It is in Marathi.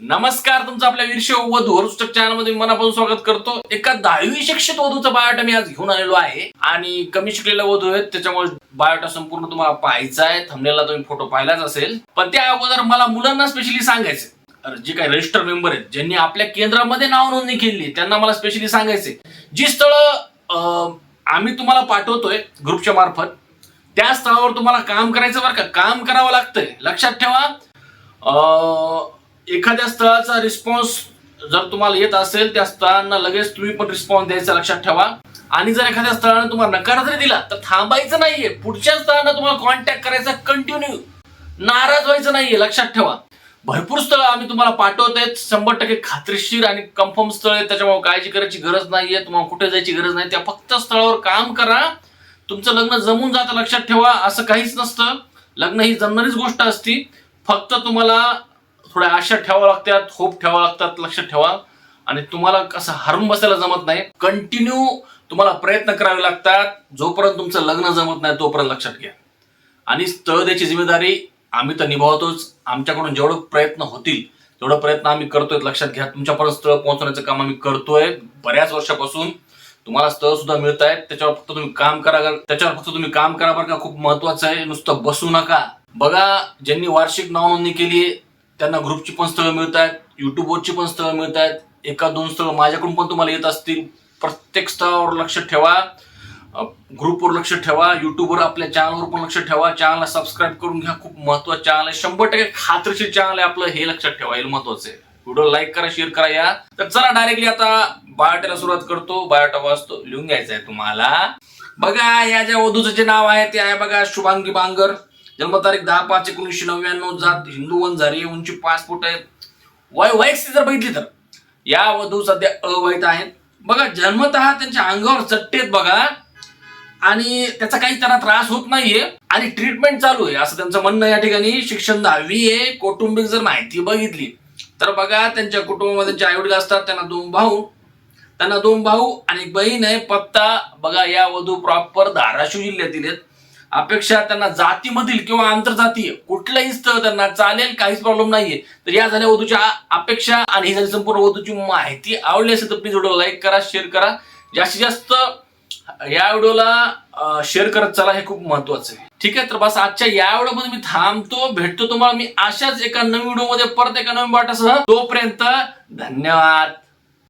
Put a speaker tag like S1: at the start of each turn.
S1: नमस्कार तुमचं आपल्या वीरशे वधू वरुष्टक चॅनलमध्ये मनापासून स्वागत करतो. एका दहावी शिक्षित वधूचा बायोटा मी आज घेऊन आलेलो आहे. आणि कमी शिकलेला वधू आहेत त्याच्यामुळे बायोटा संपूर्ण तुम्हाला पाहायचा आहे. थंबनेलला तुम्ही फोटो पाहिलाच असेल. पण त्या अगोदर मला मुलांना स्पेशली सांगायचं जे काही रजिस्टर मेंबर आहेत ज्यांनी आपल्या केंद्रामध्ये नाव नोंदणी केली त्यांना मला स्पेशली सांगायचे जी स्थळं आम्ही तुम्हाला पाठवतोय ग्रुपच्या मार्फत त्या स्थळावर तुम्हाला काम करायचं बरं का? काम करावं लागतंय. लक्षात ठेवा. एखाद्या स्थळाचा रिस्पॉन्स जर तुम्हाला येत असेल त्या स्थळांना लगेच तुम्ही पण रिस्पॉन्स द्यायचा लक्षात ठेवा. आणि जर एखाद्या स्थळाने तुम्हाला नकार जरी दिला तर थांबायचं नाहीये. पुढच्या स्थळांना तुम्हाला कॉन्टॅक्ट करायचा कंटिन्यू नाराज व्हायचं नाहीये लक्षात ठेवा. भरपूर स्थळ आम्ही तुम्हाला पाठवत आहेत शंभर टक्के खात्रीशीर आणि कन्फर्म स्थळ आहे त्याच्यामुळे काळजी करायची गरज नाहीये. तुम्हाला कुठे जायची गरज नाही. त्या फक्त स्थळावर काम करा. तुमचं लग्न जमून जातं लक्षात ठेवा. असं काहीच नसतं. लग्न ही जमणारीच गोष्ट असती. फक्त तुम्हाला थोड्या आशा ठेवाव्या लागतात होप ठेवावं लागतात लक्षात ठेवा. आणि तुम्हाला कसं हरून बसायला जमत नाही कंटिन्यू तुम्हाला प्रयत्न करावे लागतात. जोपर्यंत तुमचं लग्न जमत नाही तोपर्यंत लक्षात घ्या. आणि स्थळ द्यायची जिम्मेदारी आम्ही तर निभावतोच. आमच्याकडून जेवढं प्रयत्न होतील तेवढं प्रयत्न आम्ही करतोय लक्षात घ्या. तुमच्यापर्यंत स्थळ पोहोचवण्याचं काम आम्ही करतोय. बऱ्याच वर्षापासून तुम्हाला स्थळ सुद्धा मिळत आहेत. त्याच्यावर फक्त तुम्ही काम करा. त्याच्यावर फक्त तुम्ही काम करा बरं का? खूप महत्वाचं आहे. नुसतं बसू नका. बघा ज्यांनी वार्षिक नावनोंदणी केली आहे त्यांना ग्रुपची पण स्थळं मिळत आहेत युट्यूबवरची पण स्थळं मिळत आहेत एका दोन स्थळं माझ्याकडून पण तुम्हाला येत असतील. प्रत्येक स्थळावर लक्ष ठेवा. ग्रुपवर लक्ष ठेवा. युट्यूबवर आपल्या चॅनलवर पण लक्ष ठेवा. चॅनलला सबस्क्राईब करून घ्या. खूप महत्वाचं चॅनल आहे. शंभर टक्के खात्रीशीर चॅनल आहे आपलं. हे लक्षात ठेवा. हे महत्वाचं आहे. व्हिडिओ लाईक करा शेअर करा या. तर चला डायरेक्टली आता बायोटाला सुरुवात करतो. बायोटा वाचतो. लिहून घ्यायचा आहे तुम्हाला. बघा या ज्या वधूचं जे नाव आहे ते आहे बघा शुभांगी बांगर. जन्मतारीख दहा पाच एकोणीसशे नव्याण्णव जात हिंदू वंजारी उंची पाच फूट आहे. वय वयस्थिती जर बघितली तर या वधू सध्या अवैध आहेत. बघा जन्मतः त्यांच्या अंगावर चट्टे आहेत बघा. आणि त्याचा काही त्यांना त्रास होत नाहीये. आणि ट्रीटमेंट चालू आहे असं त्यांचं म्हणणं या ठिकाणी. शिक्षण दहावी आहे कौटुंबिक जर माहिती बघितली तर बघा त्यांच्या कुटुंबामध्ये त्यांचे आई वडील असतात त्यांना दोन भाऊ. त्यांना दोन भाऊ आणि बहीण आहे पत्ता. बघा या वधू प्रॉपर धाराशिव जिल्ह्यातील आहेत. अपेक्षा त्यांना जातीमधील किंवा आंतरजातीय कुठलंही स्थळ त्यांना चालेल काहीच प्रॉब्लेम नाहीये. तर या झाल्या वधूच्या अपेक्षा आणि ही झाली संपूर्ण वधूची माहिती आवडली असेल तर प्लीज व्हिडिओ लाईक करा शेअर करा. जास्तीत जास्त या व्हिडिओला शेअर करत चला हे खूप महत्वाचं आहे. ठीक आहे तर बस आजच्या या व्हिडिओमध्ये मी थांबतो भेटतो तुम्हाला मी अशाच एका नवीन व्हिडिओमध्ये परत एका नवीन वाटासह. तोपर्यंत धन्यवाद.